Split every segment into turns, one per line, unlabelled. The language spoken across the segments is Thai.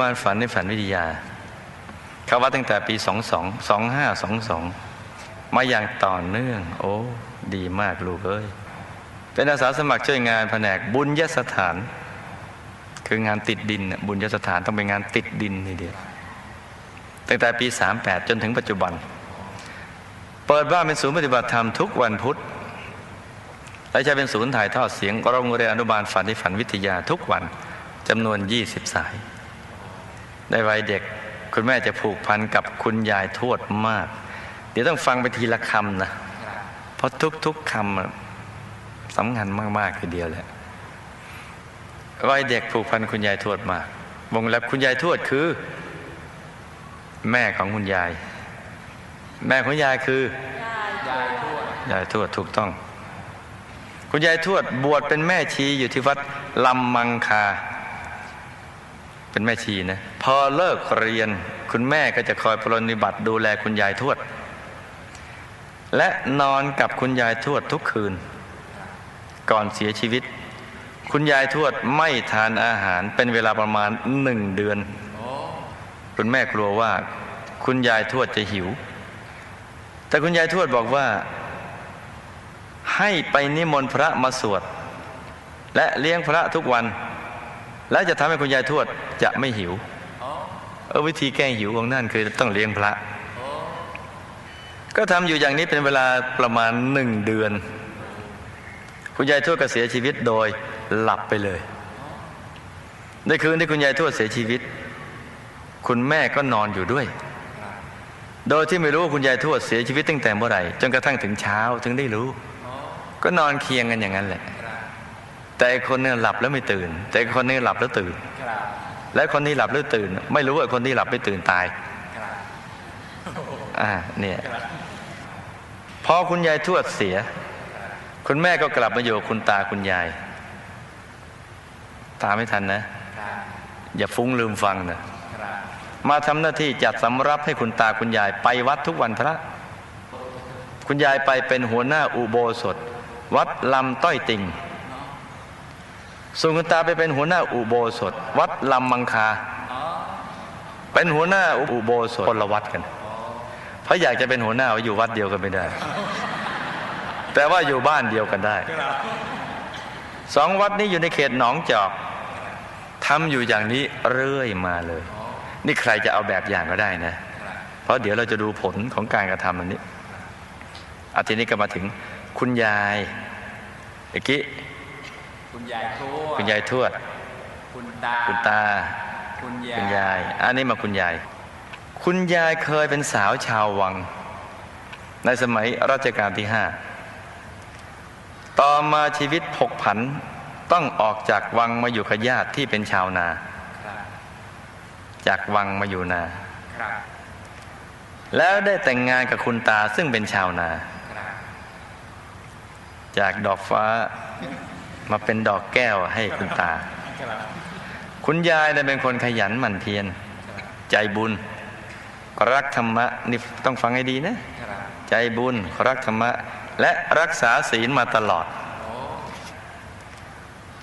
บาลฝันในฝันวิทยา เขาวัดตั้งแต่ปี 22 2522 มาอย่างต่อเนื่อง โอ้ ดีมากลูกเอ้ย เป็นอาสาสมัครช่วยงานแผนกบุญยสถาน คืองานติดดินน่ะบุญยสถานต้องเป็นงานติดดินนี่เดียวตั้งแต่ปี 38 จนถึงปัจจุบัน เปิดบ้านเป็นศูนย์ปฏิบัติธรรมทุกวันพุธและจะเป็นศูนย์ถ่ายทอดเสียงโรงเรียนอนุบาลฝันในฝันวิทยาทุกวันจำนวน 20 สาย ในวัยเด็กคุณแม่จะผูกพันกับคุณยายทวดมาก เดี๋ยวต้องฟังไปทีละคำนะ เพราะทุกๆคำสำคัญมากๆคือเดียวแหละวัยเด็กผูกพันคุณยายทวดมาก วงเล็บคุณยายทวดคือ แม่ของคุณยาย แม่ของยายคือยายทวดถูกต้อง คุณยายทวดบวชเป็นแม่ชีอยู่ที่วัดลำมังคา เป็นแม่ชีนะ พอเลิกเรียนคุณแม่ก็จะคอยปรนนิบัติดูแลคุณยายทวด และนอนกับคุณยายทวดทุกคืน ก่อนเสียชีวิต คุณยายทวดไม่ทานอาหารเป็นเวลาประมาณหนึ่งเดือน คุณแม่กลัวว่า คุณยายทวดจะหิว แต่คุณยายทวดบอกว่า ให้ไปนิมนต์พระมาสวด และเลี้ยงพระทุกวัน และจะทำให้คุณยายทวดจะไม่หิวเออวิธีแก้หิวของนั่นคือต้องเลี้ยงพระ ก็ทำอยู่อย่างนี้เป็นเวลาประมาณหนึ่งเดือน คุณยายทวดก็เสียชีวิตโดยหลับไปเลยในคืนที่คุณยายทวดเสียชีวิต คุณแม่ก็นอนอยู่ด้วย โดยที่ไม่รู้ว่าคุณยายทวดเสียชีวิตตั้งแต่เมื่อไหร่จนกระทั่งถึงเช้าถึงได้รู้ ก็นอนเคียงกันอย่างนั้นแหละ แต่อีกคนนึงหลับแล้วไม่ตื่น แต่อีกคนนึงหลับแล้วตื่น และคนที่หลับแล้วตื่น ไม่รู้ว่าคนที่หลับไม่ตื่นตายอ่าเนี่ยพอคุณยายทวดเสีย คุณแม่ก็กลับมาอยู่กับคุณตาคุณยาย ตามไม่ทันนะ อย่าฟุ้งลืมฟังนะมาทำหน้าที่จัดสำรับให้คุณตาคุณยายไปวัดทุกวันพระ คุณยายไปเป็นหัวหน้าอุโบสถ วัดลำต้อยติง ส่วนคุณตาไปเป็นหัวหน้าอุโบสถ วัดลำมังคา เป็นหัวหน้าอุโบสถคนละวัดกัน เพราะอยากจะเป็นหัวหน้าอยู่วัดเดียวกันไม่ได้ แต่ว่าอยู่บ้านเดียวกันได้ สองวัดนี้อยู่ในเขตหนองจอกทำอยู่อย่างนี้เรื่อยมาเลย นี่ใครจะเอาแบบอย่างก็ได้นะ เพราะเดี๋ยวเราจะดูผลของการกระทำอันนี้อาทีนี้ก็มาถึงคุณยายเอกี้
คุณยายทวด
คุณยายทวด
คุณตา
คุณตา
คุณยาย
คุณยายอันนี้มาคุณยาย คุณยายเคยเป็นสาวชาววัง ในสมัยรัชกาลที่ห้าต่อมาชีวิตผกผันต้องออกจากวังมาอยู่กับญาติที่เป็นชาวนา
ครับ
จากวังมาอยู่นา
ครับ
แล้วได้แต่งงานกับคุณตาซึ่งเป็นชาวนา
ครับ
จากดอกฟ้า มาเป็นดอกแก้วให้คุณตา
คุ
ณยายเนี่ยเป็นคนขยันหมั่นเพียรใจบุญ รักธรรมะนี่ต้องฟังให้ดีนะ ใจบุญรักธรรมะ และรักษาศีลมาตลอด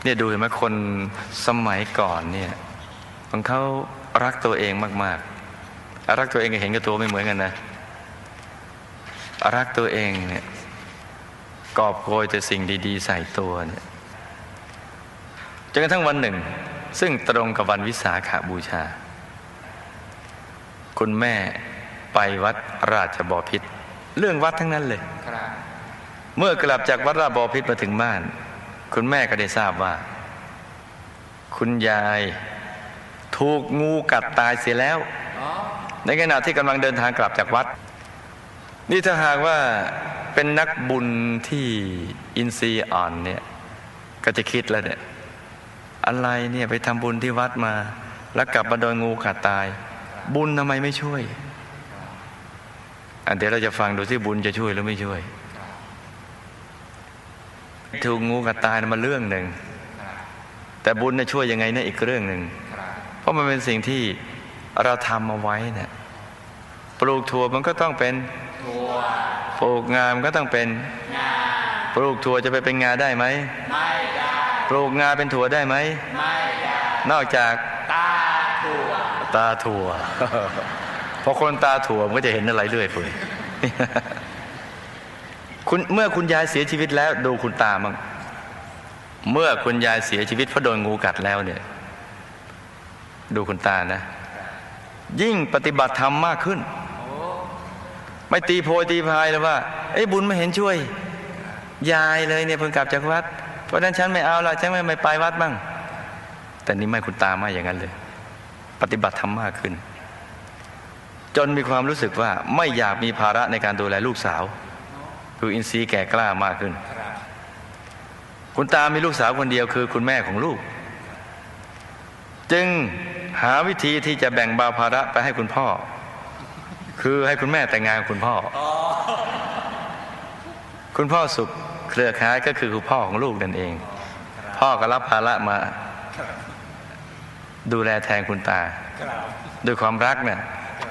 เนี่ยดูเห็นไหมคนสมัยก่อนเนี่ยของเขารักตัวเองมากๆ รักตัวเองกับเห็นกับตัวไม่เหมือนกันนะ รักตัวเองเนี่ยกอบโกยแต่สิ่งดี ๆ ใส่ตัวเนี่ย จนกระทั่งวันหนึ่ง ซึ่งตรงกับวันวิสาขาบูชา คุณแม่ไปวัดราชบอพิษเรื่องวัดทั้งนั้นเลย เมื่อกลับจากวัดราชบอพิษมาถึงบ้าน คุณแม่ก็ได้ทราบว่า คุณยายถูกงูกัดตายเสียแล้ว ในขณะที่กำลังเดินทางกลับจากวัด นี่ถ้าหากว่าเป็นนักบุญที่อินทรีย์อ่อนเนี่ย ก็จะคิดแล้วเนี่ย อะไรเนี่ยไปทำบุญที่วัดมา แล้วกลับมาโดนงูกัดตาย บุญทำไมไม่ช่วยอันเดี๋ยวเราจะฟังดูที่บุญจะช่วยหรือไม่ช่วย ถูกงูกัดตายนะมาเรื่องหนึ่ง แต่บุญน่ะช่วยยังไงนะอีกเรื่องหนึ่ง
ครับ
เพราะมันเป็นสิ่งที่เราทำเอาไว้เนี่ยปลูกถั่วมันก็ต้องเป็น
ทัว
ปลูกงามนก็ต้องเป็น
งา
ปลูกถั่วจะไปเป็นงาได้ไหม
ไม่ได้
ปลูกงาเป็นถั่วได้ไหม
ไม่ได้
นอกจาก
ตา
ตาถั่วพอคนตาถั่วมันก็จะเห็นอะไรเรื่อยเปื่อยคุณเมื่อคุณยายเสียชีวิตแล้ว ดูคุณตามั่งเมื่อคุณยายเสียชีวิตเพราะโดนงูกัดแล้วเนี่ย ดูคุณตานะ ยิ่งปฏิบัติธรรมมากขึ้น ไม่ตีโพยตีพายเลยว่าไอ้ยบุญไม่เห็นช่วย ยายเลยเนี่ยเพิ่งกลับจากวัด เพราะฉะนั้นฉันไม่เอาละฉันไม่ไม่ไปวัดบ้าง แต่นี่ไม่คุณตาไม่อย่างนั้นเลย ปฏิบัติธรรมมากขึ้น จนมีความรู้สึกว่าไม่อยากมีภาระในการดูแลลูกสาว คืออินทรีย์แก่กล้ามากขึ้น
คุ
ณตามีลูกสาวคนเดียวคือคุณแม่ของลูก จึงหาวิธีที่จะแบ่งเบาภาระไปให้คุณพ่อ คือให้คุณแม่แต่งงานคุณพ่อ คุณพ่อสุข เครือข่ายก็คือคุณพ่อของลูกนั่นเอง พ่อก็รับภาระมาดูแลแทนคุณตา
ครับ
ด้วยความรักเนี่ย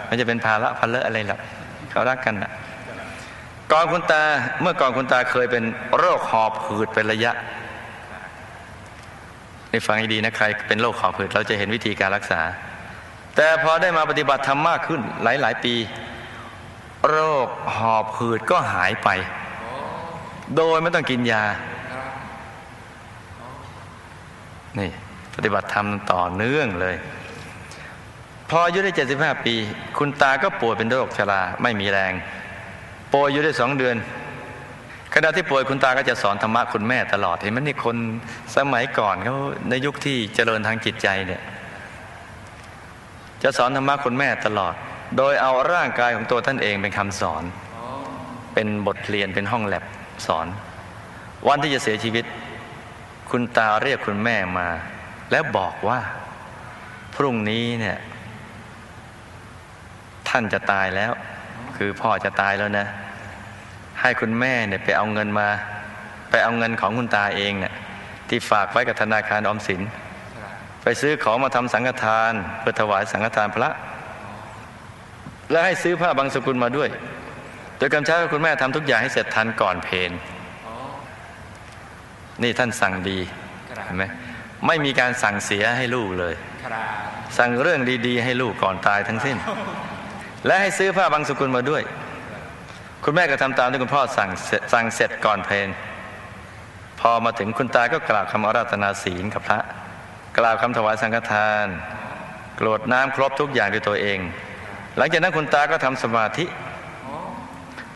มันจะเป็นภาระพันเลอะอะไรหรอกเขารักกันนะก่อนคุณตาเมื่อก่อนคุณตาเคยเป็นโรคหอบหืดเป็นระยะนี่ฟังให้ดีนะใครเป็นโรคหอบหืดเราจะเห็นวิธีการรักษา แต่พอได้มาปฏิบัติธรรมมากขึ้นหลาย ๆ ปี โรคหอบหืดก็หายไป โดยไม่ต้องกินยา นี่ ปฏิบัติธรรมต่อเนื่องเลย พออายุได้ 75 ปี คุณตาก็ป่วยเป็นโรคชราไม่มีแรง ป่วยอยู่ได้สองเดือนขณะที่ป่วยคุณตาก็จะสอนธรรมะคุณแม่ตลอดเห็นไหมนี่คนสมัยก่อนเขาในยุคที่เจริญทางจิตใจเนี่ย จะสอนธรรมะคุณแม่ตลอด โดยเอาร่างกายของตัวท่านเองเป็นคำสอน เป็นบทเรียนเป็นห้องแลบ สอน วันที่จะเสียชีวิต คุณตาเรียกคุณแม่มา แล้วบอกว่า พรุ่งนี้เนี่ย ท่านจะตายแล้ว คือพ่อจะตายแล้วนะ ให้คุณแม่เนี่ยไปเอาเงินมา ไปเอาเงินของคุณตาเองเนี่ยที่ฝากไว้กับธนาคารออมสิน ไปซื้อของมาทำสังฆทานเพื่อถวายสังฆทานพระ และให้ซื้อผ้าบางสกุลมาด้วย โดยกำชับให้คุณแม่ทำทุกอย่างให้เสร็จทันก่อนเพน
โอ้
นี่ท่านสั่งดี
ครับ
เห็นไหมไม่มีการสั่งเสียให้ลูกเลย
ครับ
สั่งเรื่องดีๆ ให้ลูกก่อนตายทั้งสิ้น และให้ซื้อผ้าบางสกุลมาด้วย คุณแม่ก็ทำตามที่คุณพ่อสั่งเสร็จสั่งเสร็จก่อนเพลนพอมาถึงคุณตาก็กล่าวคำอาราธนาศีลกับพระ กล่าวคำถวายสังฆทาน กรวดน้ำครบทุกอย่างด้วยตัวเอง หลังจากนั้นคุณตาก็ทำสมาธิ
โอ้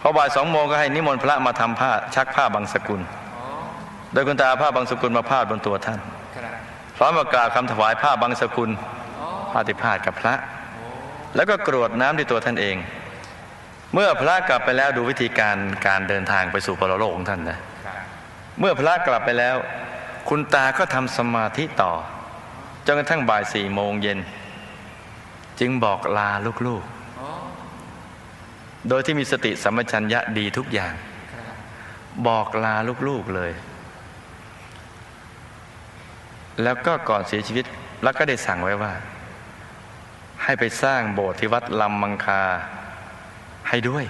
พอบ่ายสองโมงก็ให้นิมนต์พระมาทำผ้าชักผ้าบางสกุล
โด
ยคุณตาเอาผ้าบางสกุลมาพาดบนตัวท่านพร้อมกับกาวคำถวายผ้าบางสกุล
โอ้
พาติพาดกับพระ แล้วก็กรวดน้ำที่ตัวท่านเอง เมื่อพระกลับไปแล้วดูวิธีการการเดินทางไปสู่ปรโลกของท่านนะเมื่อพระกลับไปแล้ว คุณตาก็ทำสมาธิต่อจนกระทั่งบ่ายสี่โมงเย็น จึงบอกลาลูกๆ โดยที่มีสติสัมปชัญญะดีทุกอย่าง
ครับ
บอกลาลูกๆเลย แล้วก็ก่อนเสียชีวิตแล้วก็ได้สั่งไว้ว่า ให้ไปสร้างโบสถ์ที่วัดลำมังคาให้ด้วย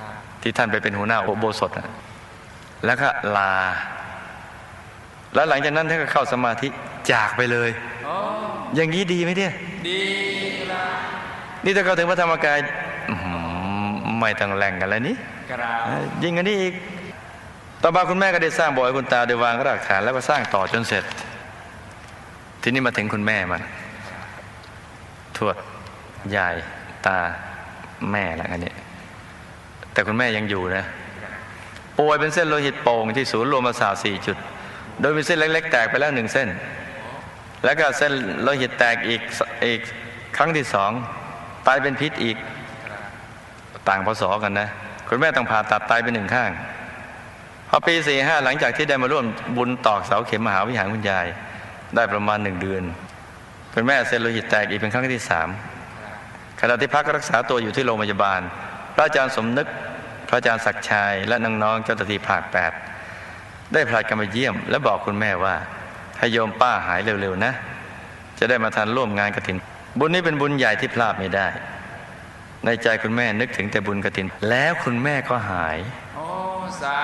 ครับ
ที่ท่านไปเป็นหัวหน้าอุโบสถน่ะแล้วก็ลา แล้วหลังจากนั้นท่านก็เข้าสมาธิจากไปเลย
โอ้
อย่างนี้ดีไหมเนี่ย
ดีครับ
นี่ถ้าเข้าถึงพระธรรมกายอื้อหือ ไม่ต้องแหล่งกันแล้วนี่
ครับ
ยิ่งกันนี้อีกต่อมาคุณแม่ก็ได้สร้างโบสถ์ให้คุณตาโดยวางรากฐานแล้วก็สร้างต่อจนเสร็จ ทีนี้มาถึงคุณแม่มันทวดยายตาแม่แล้วกันเนี่ยแต่คุณแม่ยังอยู่นะป่วยเป็นเส้นโลหิตโป่งที่ศูนย์รวมประสาทสี่จุด โดยมีเส้นเล็ก ๆ แตกไปแล้วหนึ่งเส้น แล้วก็เส้นโลหิตแตกอีกสอีกครั้งที่สองไตเป็นพิษอีก ต่างพศกันนะ คุณแม่ต้องผ่าตัดไตไปหนึ่งข้าง พอปีสี่ห้าหลังจากที่ได้มาร่วมบุญตอกเสาเข็มมหาวิหารคุณยาย ได้ประมาณหนึ่งเดือน คุณแม่เส้นโลหิตแตกอีกเป็นครั้งที่สามขณะที่พักรักษาตัวอยู่ที่โรงพยาบาล พระอาจารย์สมนึก พระอาจารย์ศักชัย และน้องๆเจ้าหน้าที่ภาคแปดได้พลาดกันมาเยี่ยม และบอกคุณแม่ว่าให้โยมป้าหายเร็วๆนะ จะได้มาทันร่วมงานกระถิน บุญนี้เป็นบุญใหญ่ที่พลาดไม่ได้ ในใจคุณแม่นึกถึงแต่บุญกระติน แล้วคุณแม่ก็หาย
โอ้สา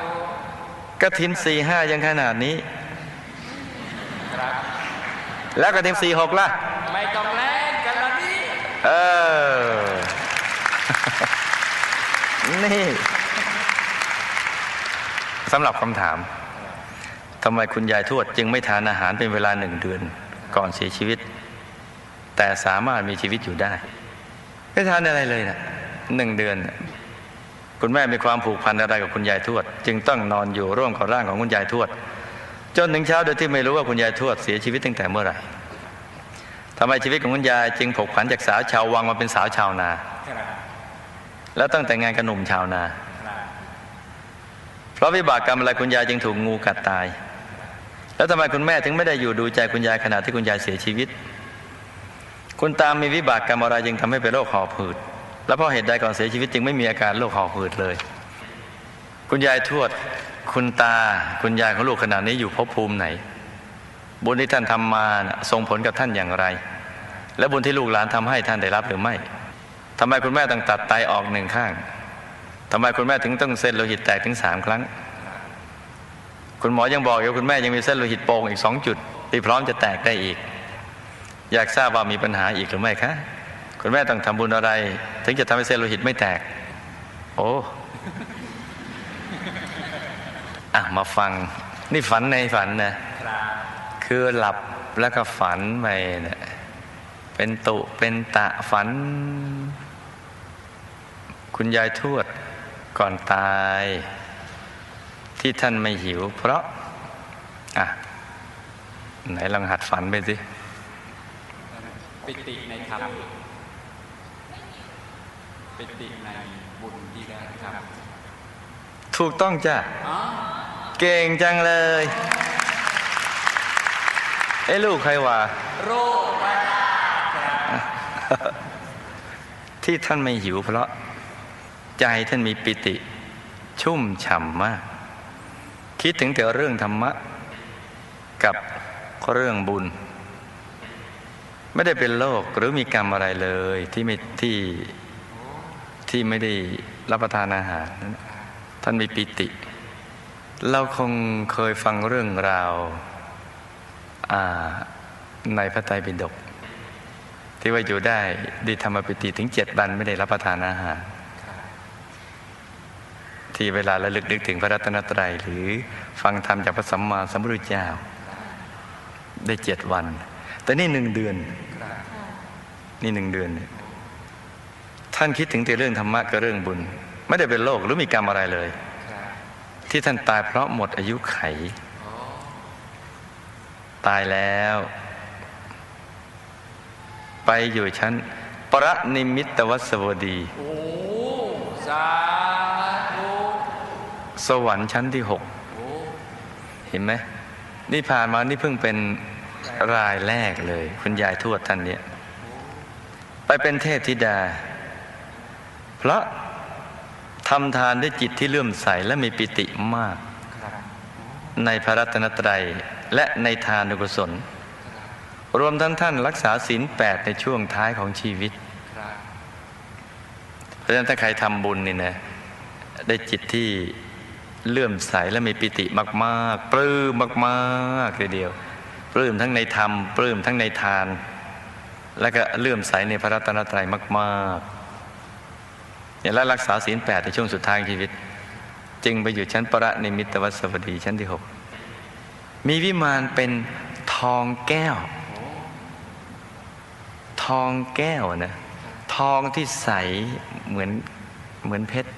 ธุ
กระถินสี่ห้ายังขนาดนี้ แล้วกระถินสี่หกล่ะ
ไม่ต้องแรงกันละ
นี่เออ นี่สำหรับคำถามทำไมคุณยายทวดจึงไม่ทานอาหารเป็นเวลาหนึ่งเดือนก่อนเสียชีวิต แต่สามารถมีชีวิตอยู่ได้ ไม่ทานอะไรเลยนะหนึ่งเดือน คุณแม่มีความผูกพันอะไรกับคุณยายทวด จึงต้องนอนอยู่ร่วมกับร่างของคุณยายทวด จนถึงเช้าโดยที่ไม่รู้ว่าคุณยายทวดเสียชีวิตตั้งแต่เมื่อไหร่ทำไมชีวิตของคุณยายจึงผกผันจากสาวชาววังมาเป็นสาวชาวนา แล้วตั้งแต่งงานกับหนุ่มชาวนา เพราะวิบากกรรมอะไรคุณยายจึงถูกงูกัดตาย แล้วทำไมคุณแม่ถึงไม่ได้อยู่ดูใจคุณยายขณะที่คุณยายเสียชีวิต คุณตามมีวิบากกรรมอะไรจึงทำให้เป็นโรคหอบหืด แล้วเพราะเหตุใดก่อนเสียชีวิตจึงไม่มีอาการโรคหอบหืดเลย คุณยายทวด คุณตา คุณยายของลูกขณะนี้อยู่ภพภูมิไหน บุญที่ท่านทำมาส่งผลกับท่านอย่างไร และบุญที่ลูกหลานทำให้ท่านได้รับหรือไม่ทำไมคุณแม่ต้องตัดไตออกหนึ่งข้าง ทำไมคุณแม่ถึงต้องเส้นโลหิตแตกถึงสามครั้ง คุณหมอยังบอกอยู่ว่าคุณแม่ยังมีเส้นโลหิตโป่งอีกสองจุดที่พร้อมจะแตกได้อีก อยากทราบว่ามีปัญหาอีกหรือไม่คะคุณแม่ต้องทำบุญอะไร ถึงจะทำให้เส้นโลหิตไม่แตก โอ้อะมาฟัง นี่ฝันในฝันนะ
ครับ
คือหลับแล้วก็ฝันไปเนี่ยเป็นตุเป็นตะฝัน คุณยายทวดก่อนตาย ที่ท่านไม่หิวเพราะ อะ ไหนลองหัดฝันไปสิ
ปิติในธรรมปิติในบุญที่ได้ทำ
ถูกต้องจ้ะ
อ๋อ
เก่งจังเลยเอ้ลูกใครวะ
โรคไป
ที่ท่านไม่หิวเพราะใจท่านมีปิติ ชุ่มฉ่ำมาก คิดถึงแต่เรื่องธรรมะ กับเรื่องบุญ ไม่ได้เป็นโรคหรือมีกรรมอะไรเลยที่ไม่ที่ที่ไม่ได้รับประทานอาหาร ท่านมีปิติ เราคงเคยฟังเรื่องราวาในพระไตรปิฎกที่ว่าอยู่ได้ดีธรรมปิติถึงเจ็ดวันไม่ได้รับประทานอาหาร ที่เวลาระลึกนึกถึงพระรัตนตรัย หรือฟังธรรมจากพระสัมมาสัมพุทธเจ้า ได้เจ็ดวัน แต่นี่หนึ่งเดือน
ครับ
นี่หนึ่งเดือนเนี่ยท่านคิดถึงแต่เรื่องธรรมะกับเรื่องบุญ ไม่ได้เป็นโรคหรือมีกรรมอะไรเลย
ครับ
ที่ท่านตายเพราะหมดอายุไข
อ๋อ
ตายแล้ว ไปอยู่ชั้นประนิมิตวสวดี
โอ้สาธุ
สวรรค์ชั้นที่หก
โอ้
เห็นไหมนี่ผ่านมานี่เพิ่งเป็น รายแรกเลย คุณยายทวดท่านเนี่ยไปเป็นเทพธิดา เพราะทำทานด้วยจิตที่เลื่อมใสและมีปิติมาก ในพระรัตนตรัยและในทานุกุศล รวมทั้งท่านรักษาศีลแปดในช่วงท้ายของชีวิตเพราะฉะนั้นถ้าใครทำบุญนี่นะได้จิตที่เลื่อมใสและมีปิติมาก ๆ ปลื้มมากๆเลยเดียว ปลื้มทั้งในธรรม ปลื้มทั้งในทาน แล้วก็เลื่อมใสในพระรัตนตรัยมากๆเนี่ยและรักษาศีลแปดในช่วงสุดท้ายชีวิต จึงไปอยู่ชั้นประในมิตรวัสวดีชั้นที่หกมีวิมานเป็นทองแก้ว ทองแก้วนะทองที่ใสเหมือนเหมือนเพชร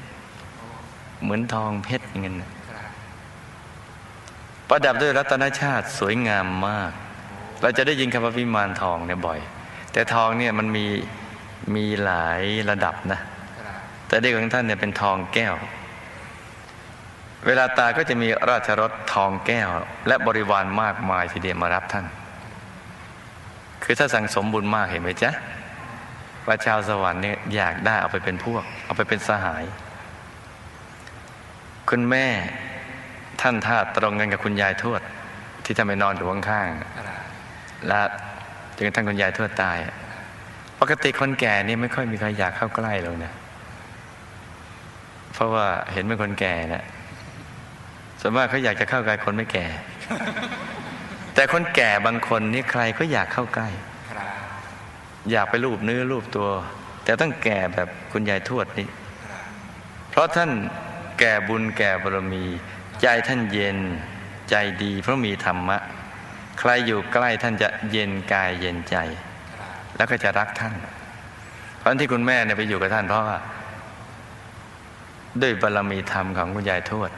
เหมือนทองเพชรอย่างนั้นนะ ประดับด้วยรัตนชาติสวยงามมาก เราจะได้ยินคำว่าวิมานทองเนี่ยบ่อย แต่ทองเนี่ยมันมีมีหลายระดับนะ แต่เด็กของท่านเนี่ยเป็นทองแก้ว เวลาตายก็จะมีราชรถทองแก้ว และบริวารมากมายทีเดียวมารับท่าน คือถ้าสั่งสมบุญมากเห็นไหมจ๊ะว่าชาวสวรรค์เนี่ยอยากได้เอาไปเป็นพวก เอาไปเป็นสหาย คุณแม่ ท่านท่าตรงกันกับคุณยายทวด ที่ทำไปนอนอยู่ข้างๆและจนกระทั่งคุณยายทวดตาย ปกติคนแก่นี่ไม่ค่อยมีใครอยากเข้าใกล้เลยนะเพราะว่าเห็นเป็นคนแก่นะส่วนมากเขาอยากจะเข้าใกล้คนไม่แก่ แต่คนแก่บางคนนี่ใครก็อยากเข้าใกล้ อยากไปรูปเนื้อรูปตัว แต่ต้องแก่แบบคุณยายทวดนี่ เพราะท่านแก่บุญแก่บารมี ใจท่านเย็นใจดีเพราะมีธรรมะ ใครอยู่ใกล้ท่านจะเย็นกายเย็นใจ แล้วก็จะรักท่าน เพราะที่คุณแม่เนี่ยไปอยู่กับท่านเพราะว่า ด้วยบารมีธรรมของคุณยายทวด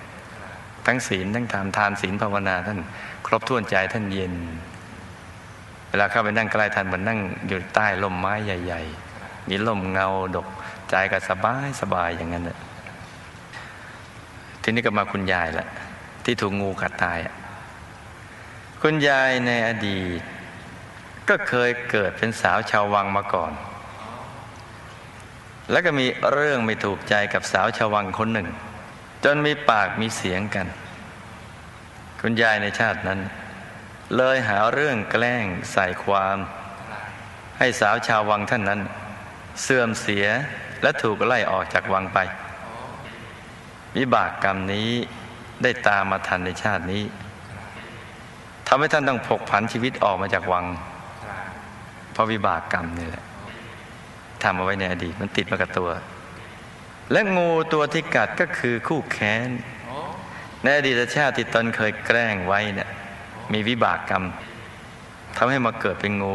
ทั้งศีลทั้งธรรมทานศีลภาวนาท่าน ครบถ้วนใจท่านเย็น เวลาเข้าไปนั่งใกล้ท่านมันนั่งอยู่ใต้ร่มไม้ใหญ่ ๆ มีร่มเงาดกใจก็สบายสบายอย่างนั้นแหละ ทีนี้ก็มาคุณยายละที่ถูกงูกัดตายคุณยายในอดีต ก็เคยเกิดเป็นสาวชาววังมาก่อน แล้วก็มีเรื่องไม่ถูกใจกับสาวชาววังคนหนึ่ง จนมีปากมีเสียงกัน คุณยายในชาตินั้น เลยหาเรื่องแกล้งใส่ความ ให้สาวชาววังท่านนั้น เสื่อมเสียและถูกไล่ออกจากวังไป วิบากกรรมนี้ได้ตามมาทันในชาตินี้ทำให้ท่านต้องผกผันชีวิตออกมาจากวังเพราะวิบากกรรมนี่แหละทำเอาไว้ในอดีตมันติดมากับตัว และงูตัวที่กัดก็คือคู่แค้นในอดีตชาติที่ตนเคยแกล้งไว้เนี่ยมีวิบากกรรมทำให้มาเกิดเป็นงู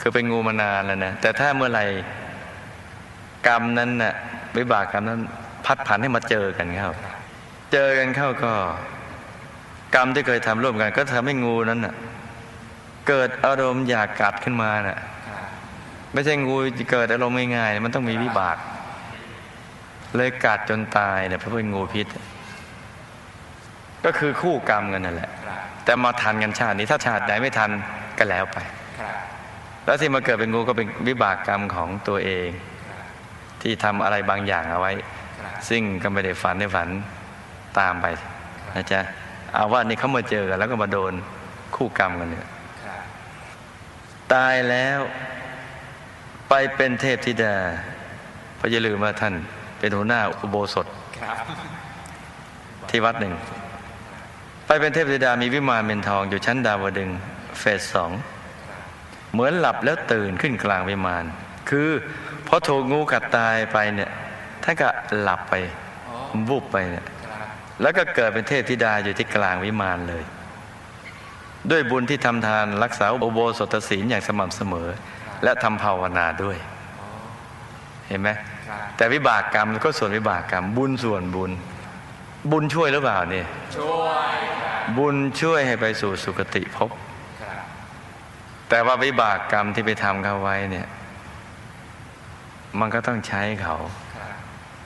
คือเป็นงูมานานแล้วนะแต่ถ้าเมื่อไหร่กรรมนั้นน่ะวิบากกรรมนั้น พัดผันให้มาเจอกันเข้า เจอกันเข้าก็ กรรมที่เคยทำร่วมกัน ก็ทำให้งูนั้นน่ะ เกิดอารมณ์อยากกัดขึ้นมาน่ะ ไม่ใช่งูเกิดอารมณ์ง่ายๆมันต้องมีวิบาก เลยกัดจนตายเนี่ยเพราะเป็นงูพิษ ก็คือคู่กรรมกันนั่นแหละ แต่มาทันกันชาตินี้ถ้าชาติไหนไม่ทันก็แล้วไปแล้วที่มาเกิดเป็นงูก็เป็นวิบากกรรมของตัวเอง ที่ทำอะไรบางอย่างเอาไว้ ซึ่งก็ไม่ได้ฝันได้ฝันตามไปนะจ๊ะเอาว่านี่เขามาเจอกันแล้วก็มาโดนคู่กรรมกันเนี่ย
ครับ
ตายแล้วไปเป็นเทพธิดาเพราะอย่าลืมว่าท่านเป็นหัวหน้าอุโบสถ
ครับ
ที่วัดหนึ่ง ไปเป็นเทพธิดามีวิมานเป็นทองอยู่ชั้นดาวดึงส์เฟสสองเหมือนหลับแล้วตื่นขึ้นกลางวิมาน คือพอถูกงูกัดตายไปเนี่ย ท่านก็หลับไป
โอ้
วูบไปเนี่ย
ครับ
แล้วก็เกิดเป็นเทพธิดาอยู่ที่กลางวิมานเลย ด้วยบุญที่ทำทานรักษาอุโบสถศีลอย่างสม่ำเสมอ และทำภาวนาด้วย
โอ้
เห็นไหม
ครับ
แต่วิบากกรรมก็ส่วนวิบากกรรม บุญส่วนบุญ บุญช่วยหรือเปล่าเนี่ย
ช่วยครับ
บุญช่วยให้ไปสู่สุคติภพ
ครับ
แต่ว่าวิบากกรรมที่ไปทำเขาไว้เนี่ย มันก็ต้องใช้เขา
ครับ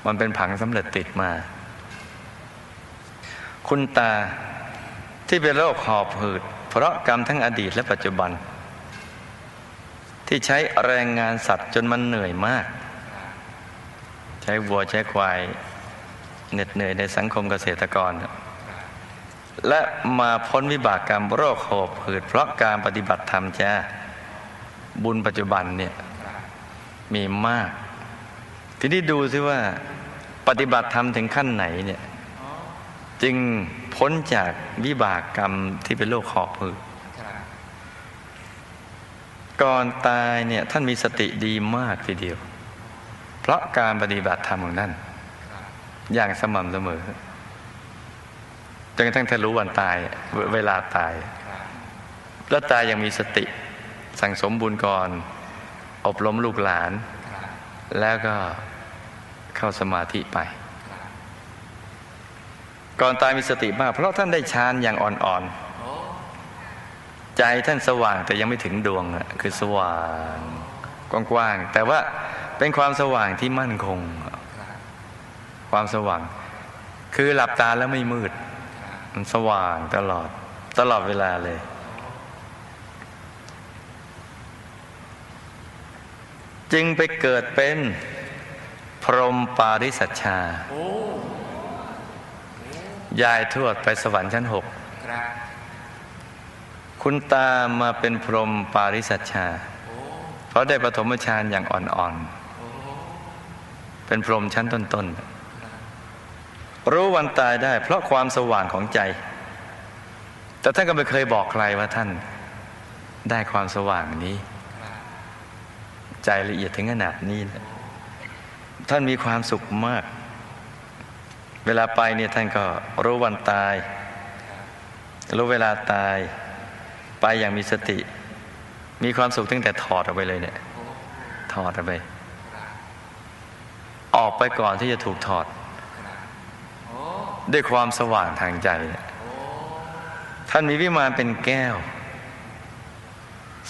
มันเป็นผังสำเร็จติดมา คุณตาที่เป็นโรคหอบหืด เพราะกรรมทั้งอดีตและปัจจุบัน ที่ใช้แรงงานสัตว์จนมันเหนื่อยมาก ใช้วัวใช้ควายเหน็ดเหนื่อยในสังคมเกษตรกร และมาพ้นวิบากกรรมโรคหอบหืด เพราะการปฏิบัติธรรมจ้าบุญปัจจุบันเนี่ยมีมาก ทีนี้ดูซิว่า ปฏิบัติธรรมถึงขั้นไหนเนี่ย จึงพ้นจากวิบากกรรมที่เป็นโรคหอบหืดก่อนตายเนี่ยท่านมีสติดีมากทีเดียว เพราะการปฏิบัติธรรมของท่านอย่างสม่ำเสมอจนกระทั่งท่านรู้วันตายเวลาตาย แล้วตายยังมีสติ สั่งสมบุญก่อน อบรมลูกหลาน แล้วก็เข้าสมาธิไป ก่อนตายมีสติมาก เพราะท่านได้ฌานอย่างอ่อนๆ ใจท่านสว่างแต่ยังไม่ถึงดวงคือสว่างกว้างๆ แต่ว่าเป็นความสว่างที่มั่นคง
ค
วามสว่าง คือหลับตาแล้วไม่มืด มันสว่างตลอดตลอดเวลาเลย จึงไปเกิดเป็นพรหมปาริสัชชา
โอ้
ยายทวดไปสวรรค์ชั้นหก
ครับ
คุณตามาเป็นพรหมปาริสัชชา
โอ้
เพราะได้ปฐมฌานอย่างอ่อน
โอ้
ๆเป็นพรหมชั้นต้นๆ รู้วันตายได้ เพราะความสว่างของใจ แต่ท่านก็ไม่เคยบอกใครว่าท่านได้ความสว่างนี้
ครับ
ใจละเอียดถึงขนาดนี้นะท่านมีความสุขมาก เวลาไปเนี่ยท่านก็รู้วันตาย รู้เวลาตาย ไปอย่างมีสติ มีความสุขตั้งแต่ถอดออกไปเลยเนี่ย ถอดออกไป ออกไปก่อนที่จะถูกถอด ด้วยความสว่างทางใจเนี่ยท่านมีวิมานเป็นแก้ว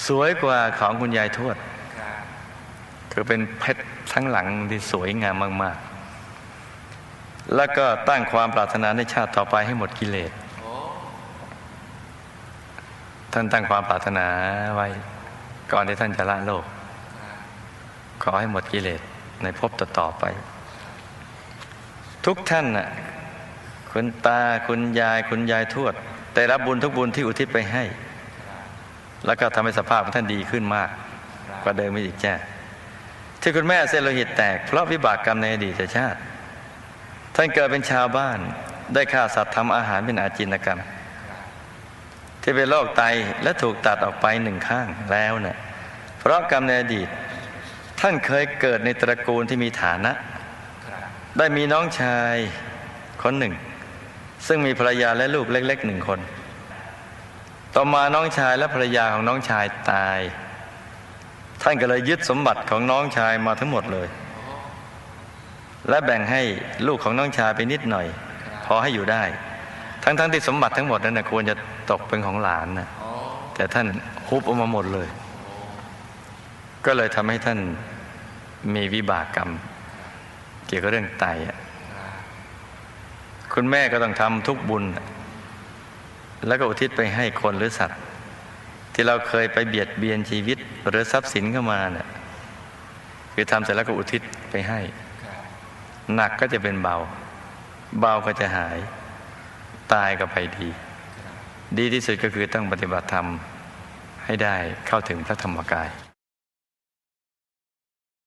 สวยกว่าของคุณยายทวด ถือเป็นเพชรทั้งหลังที่สวยงามมาก ๆ แล้วก็ตั้งความปรารถนาในชาติต่อไปให้หมดกิเลสท่านตั้งความปรารถนาไว้ ก่อนที่ท่านจะละโลก ขอให้หมดกิเลสในภพต่อๆไป ทุกท่านน่ะคุณตาคุณยายคุณยายทวดได้รับบุญทุกบุญที่อุทิศไปให้ แล้วก็ทำให้สภาพของท่านดีขึ้นมาก กว่าเดิมไม่อีกแจ้ ที่คุณแม่เส้นโลหิตแตก เพราะวิบากกรรมในอดีตชาติ ท่านเกิดเป็นชาวบ้าน ได้ฆ่าสัตว์ทำอาหารเป็นอาจินกรรม ที่เป็นโรคไตและถูกตัดออกไปหนึ่งข้างแล้วเนะ่ยเพราะกรรมในอดีต ท่านเคยเกิดในตระกูลที่มีฐานะ ได้มีน้องชายคนหนึ่ง ซึ่งมีภรรยาและลูกเล็กๆหนึ่งคน ต่อมาน้องชายและภรรยาของน้องชายตาย ท่านก็เลยยึดสมบัติของน้องชายมาทั้งหมดเลย และแบ่งให้ลูกของน้องชายไปนิดหน่อย พอให้อยู่ได้ ทั้งๆที่สมบัติทั้งหมดนั้นนะควรจะตกเป็นของหลานนะแต่ท่านฮุบออกมาหมดเลย ก็เลยทำให้ท่านมีวิบากกรรม เกี่ยวกับเรื่องไต
คุ
ณแม่ก็ต้องทำทุกบุญ แล้วก็อุทิศไปให้คนหรือสัตว์ ที่เราเคยไปเบียดเบียนชีวิต หรือทรัพย์สินเข้ามาเนี่ยคือทำเสร็จแล้วก็อุทิศไปให้ หนักก็จะเป็นเบา เบาก็จะหาย ตายก็ไปดี ดีที่สุดก็คือต้องปฏิบัติธรรมให้ได้เข้าถึงพระธรรมกาย